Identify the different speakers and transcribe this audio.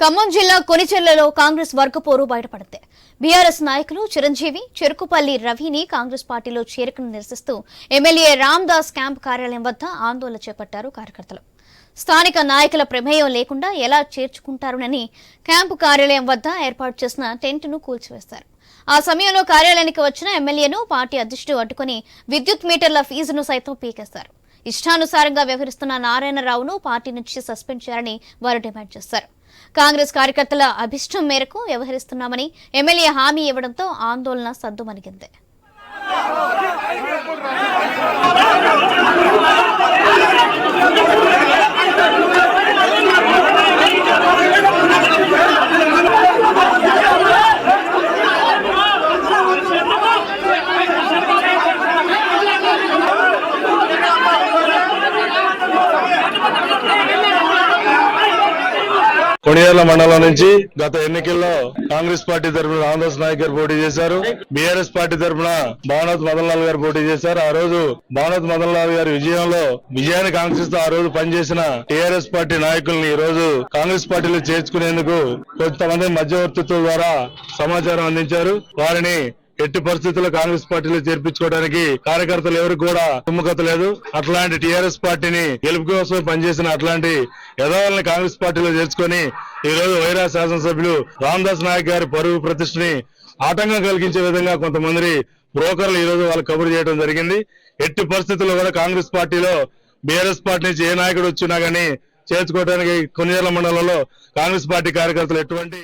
Speaker 1: ఖమ్మం జిల్లా కొనిచెర్లలో కాంగ్రెస్ వర్గపోరు బయటపడింది. బీఆర్ఎస్ నాయకులు చిరంజీవి చెరుకుపల్లి రవిని కాంగ్రెస్ పార్టీలో చేరికను నిరసిస్తూ ఎమ్మెల్యే రామ్దాస్ క్యాంప్ కార్యాలయం వద్ద ఆందోళన చేపట్టారు కార్యకర్తలు. స్థానిక నాయకుల ప్రమేయం లేకుండా ఎలా చేర్చుకుంటారునని క్యాంపు కార్యాలయం వద్ద ఏర్పాటు చేసిన టెంట్ను కూల్చివేస్తారు. ఆ సమయంలో కార్యాలయానికి వచ్చిన ఎమ్మెల్యేను పార్టీ అధ్యక్షుడు అడ్డుకుని విద్యుత్ మీటర్ల ఫీజును సైతం పీకేస్తారు. ఇష్టానుసారంగా వ్యవహరిస్తున్న నారాయణరావును పార్టీ నుంచి సస్పెండ్ చేయాలని వారు డిమాండ్ చేశారు. కాంగ్రెస్ కార్యకర్తల అభిష్టం మేరకు వ్యవహరిస్తున్నామని ఎమ్మెల్యే హామీ ఇవ్వడంతో ఆందోళన సద్దుమణిగింది.
Speaker 2: కొడియాల మండలం నుంచి గత ఎన్నికల్లో కాంగ్రెస్ పార్టీ తరఫున రామదాస్ నాయక్ గారు పోటీ చేశారు. బీఆర్ఎస్ పార్టీ తరఫున భావనాథ్ మదన్లాల్ గారు పోటీ చేశారు. ఆ రోజు భావనాథ్ మదన్లాల్ గారి విజయంలో విజయాన్ని కాంక్షిస్తూ ఆ రోజు పనిచేసిన టీఆర్ఎస్ పార్టీ నాయకుల్ని ఈ రోజు కాంగ్రెస్ పార్టీలో చేర్చుకునేందుకు కొంతమంది మధ్యవర్తిత్వం ద్వారా సమాచారం అందించారు. వారిని ఎట్టి పరిస్థితుల్లో కాంగ్రెస్ పార్టీలో చేర్పించుకోవడానికి కార్యకర్తలు ఎవరు కూడా సుముఖత లేదు. అట్లాంటి టీఆర్ఎస్ పార్టీని గెలుపు కోసం పనిచేసిన అట్లాంటి యదవాళ్ళని కాంగ్రెస్ పార్టీలో చేర్చుకొని ఈ రోజు వైరా శాసనసభ్యులు రామదాస్ నాయక్ గారి పరువు ప్రతిష్టని ఆటంకం కలిగించే విధంగా కొంతమంది బ్రోకర్లు ఈ రోజు వాళ్ళు కబురు చేయడం జరిగింది. ఎట్టి పరిస్థితుల్లో కూడా కాంగ్రెస్ పార్టీలో బీఆర్ఎస్ పార్టీ నుంచి ఏ నాయకుడు వచ్చినా గానీ చేర్చుకోవడానికి కొన్నేళ్ళ మండలంలో కాంగ్రెస్ పార్టీ కార్యకర్తలు ఎటువంటి